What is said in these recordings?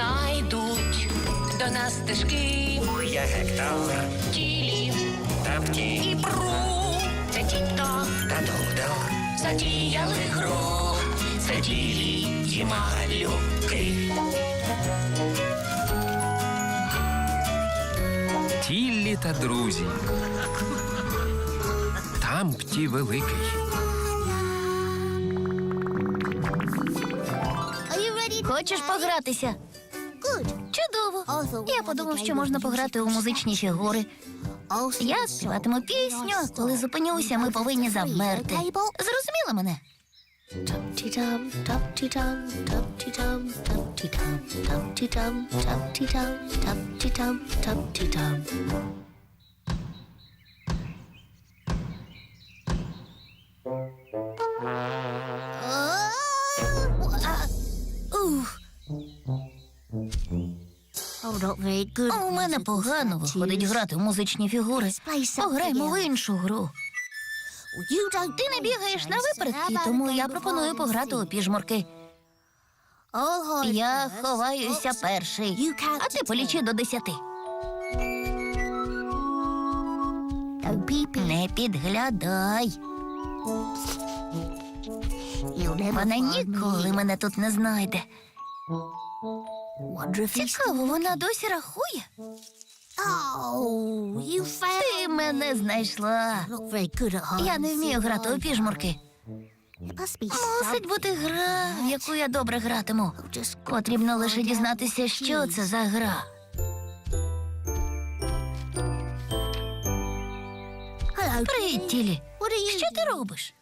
знайдуть до нас стежки, Я Гектор, тілі Тамті і пру. Це тіто та Дудо. затіяли гру, це тілі і малюки. Тіллі та друзі. Тампті великий. Хочеш погратися? Чудово. Я подумав, що можна пограти у музичні фігури. Я співатиму пісню, а коли зупинюся, ми повинні завмерти. Зрозуміла мене? Ух, у мене погано виходить грати в музичні фігури. Пограємо в іншу гру. Ти не бігаєш на випередки, тому я пропоную пограти у піжмурки. Я ховаюся перший, а ти полічи до десяти. Не підглядай. Вона ніколи мене тут не знайде. Цікаво, вона досі рахує. Ти мене знайшла. Я не вмію грати у піжмурки. Мусить бути гра, в яку я добре гратиму. Потрібно лише дізнатися, що це за гра. Привіт, Тілі. Що ти робиш?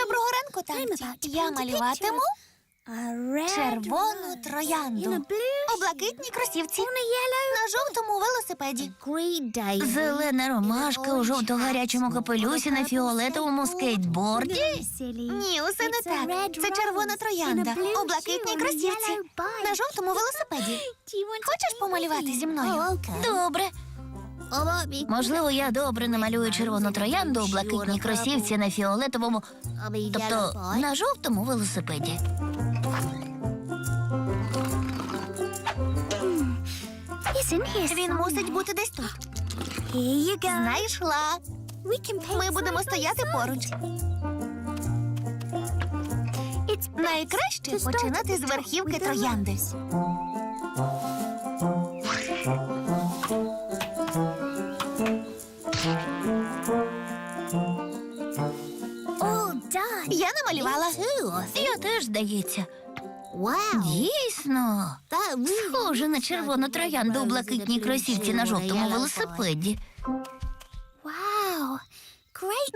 Доброго ранку, Тамті. Я малюватиму червону троянду. У блакитній кросівці. На жовтому велосипеді. Зелена ромашка у жовто-гарячому капелюсі на фіолетовому скейтборді. Ні, усе не так. Це червона троянда. у блакитній кросівці. На жовтому велосипеді. Хочеш помалювати зі мною? Добре. Можливо, я добре намалюю червону троянду у блакитній кросівці на фіолетовому, тобто на жовтому велосипеді. Він мусить бути десь тут. Знайшла. Ми будемо стояти поруч. Найкраще починати з верхівки троянди. Я намалювала. Я теж, здається. Дійсно. Схоже на червону троянду у блакитній кросівці на жовтому велосипеді.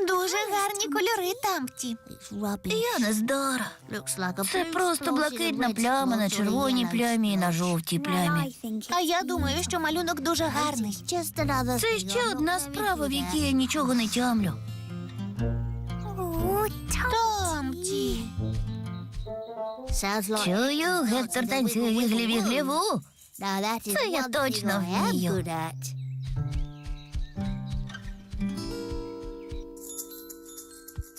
Дуже гарні кольори тамті. Я не здара. Це просто блакитна пляма на червоній плямі і на жовтій плямі. А я думаю, що малюнок дуже гарний. Це ще одна справа, в якій я нічого не тямлю. Тамті. Чую, Гектор танцює віглі-вігліву. Це я точно вмію.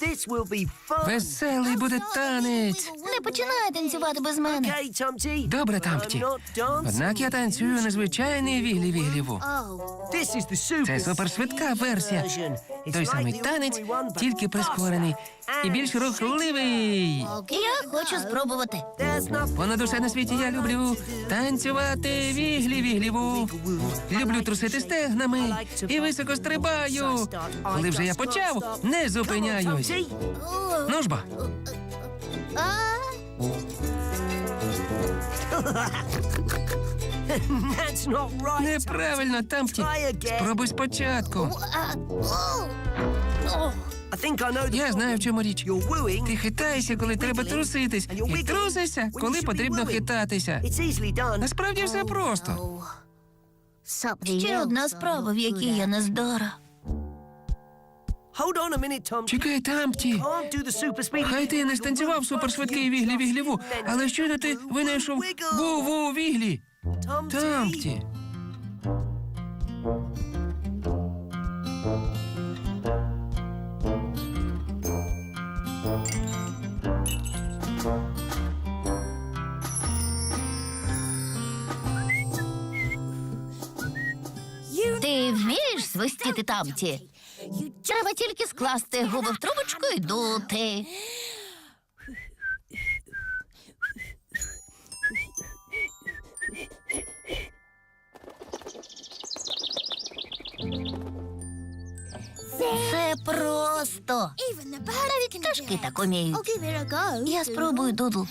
This will be fun. Веселий буде танець. Не починай танцювати без мене. Okay, Tomty. Добре, Тампті. I'm not dancing. Однак я танцюю незвичайний віглі-вігліву. This is the super Це супершвидка версія. version. It's Той like самий the танець, ordinary one, but тільки прискорений і більш рухливий. Я хочу спробувати. There's nothing Понад усе на світі я люблю танцювати віглі-вігліву. Люблю трусити стегнами і високо стрибаю. Коли вже я почав, не зупиняюсь. Tomty. Ну ж бо, неправильно, Тампті. Спробуй спочатку. I think I know the Я знаю, в чому річ. Ти хитаєшся, коли треба труситись, і трусишся, коли потрібно хитатися. It's easily done. Насправді все просто. Ще одна справа, в якій я не здара. Чекай тамті. Хай ти не станцював супершвидкий віглі вігліву, але щойно ти винайшов ву-ву віглі. Тампті. Ти вмієш свистіти тамті? Треба тільки скласти губи в трубочку і дути. Це просто. Навіть пташки так уміють. Я спробую, Дудл.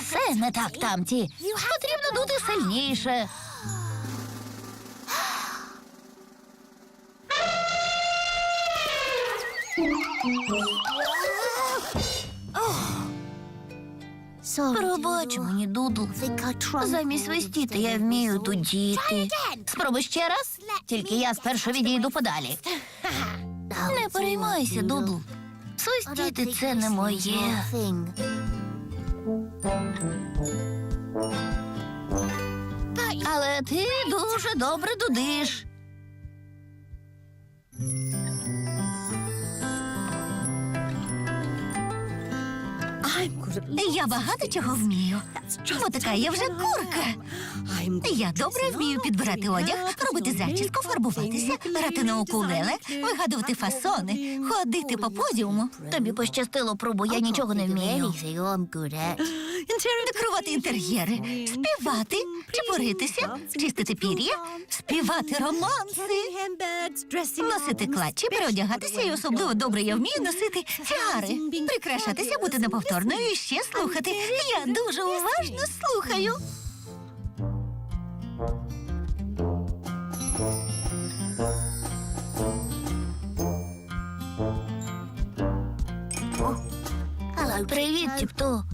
Усе не так, тамті. Потрібно дути сильніше. Пробач мені, Дудл. Замість свистіти я вмію дудіти. Спробуй ще раз, тільки я спершу відійду подалі. Не переймайся, Дудл. Свистіти це не моє. Але ти дуже добре дудиш. Я багато чого вмію. Бо така я вже курка. Я добре вмію підбирати одяг, робити зачіску, фарбуватися, грати на укулеле, вигадувати фасони, ходити по подіуму. Тобі пощастило, пробу, я нічого не вмію. Декорувати інтер'єри, співати, чепуритися, чистити пір'я, співати романси, носити клатчі, переодягатися і особливо добре я вмію носити фіари, прикрашатися, бути неповторною і ще слухати. Я дуже уважно слухаю. Привіт, Тіпто.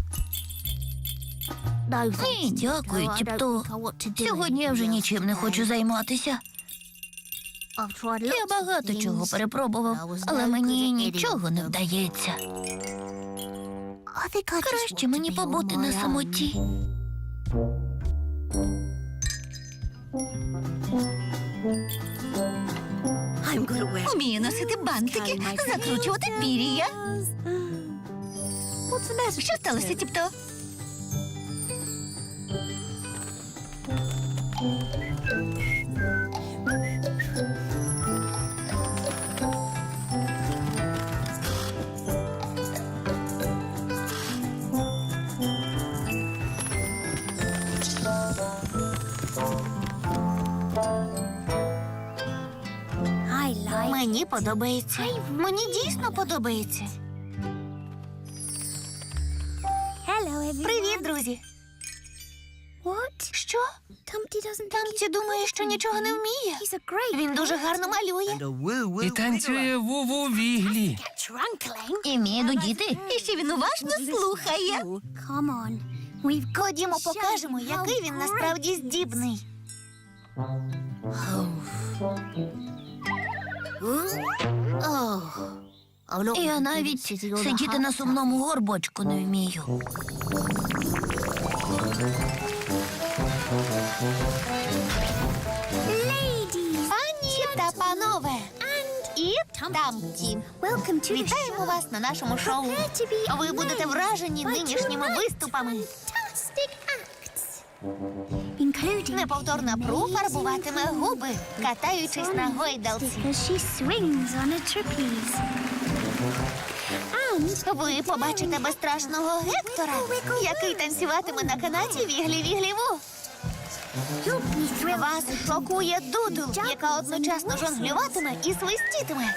Ні, дякую, Тіпто. Сьогодні я вже нічим не хочу займатися. Я багато чого перепробував, але мені нічого не вдається. Краще мені побути на самоті. Вмію носити бантики, закручувати пір'я. Що сталося, Тіпто? Мені подобається. Мені дійсно подобається. Привіт, друзі. Що? Тамті думає, що нічого не вміє. Він дуже гарно малює. І танцює ву-ву віглі. І вміє дудіти. І ще він уважно слухає. Ходімо, покажемо, який він насправді здібний. Я навіть сидіти на сумному горбочку не вмію. Пані та панове. Тамті. Вітаємо вас на нашому шоу. Ви будете вражені нинішніми виступами. Неповторна Пру фарбуватиме губи, катаючись на гойдалці. Ви побачите безстрашного Гектора, який танцюватиме на канаті віглі-віглі-ву. Вас шокує Дуду, яка одночасно жонглюватиме і свистітиме.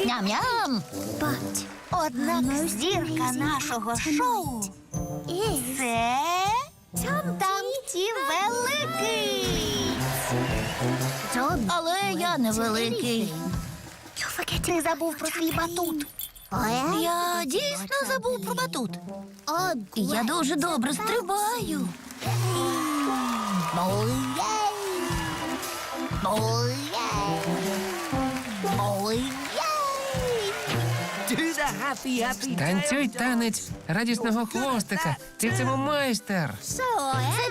Ням-ням. Однак зірка нашого шоу це Тамті Великий. Але я невеликий. Ти забув про свій батут. Я дійсно забув про батут. Я дуже добре стрибаю. Танцюй танець радісного хвостика. Ти в цьому майстер. Це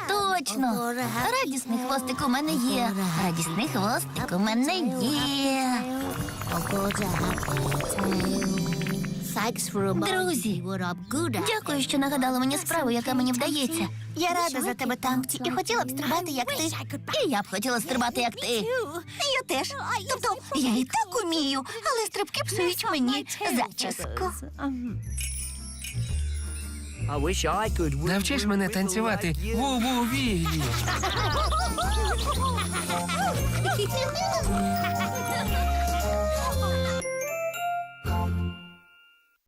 точно. Радісний хвостик у мене є. Радісний хвостик у мене є. Друзі, дякую, що нагадали мені справу, яка мені вдається. Я рада за тебе, Тамці, і хотіла б стрибати, як ти. І я б хотіла стрибати, як ти. Я теж. Тобто, я і так умію, але стрибки псують мені зачіску. Навчиш мене танцювати ву-ву-віглі.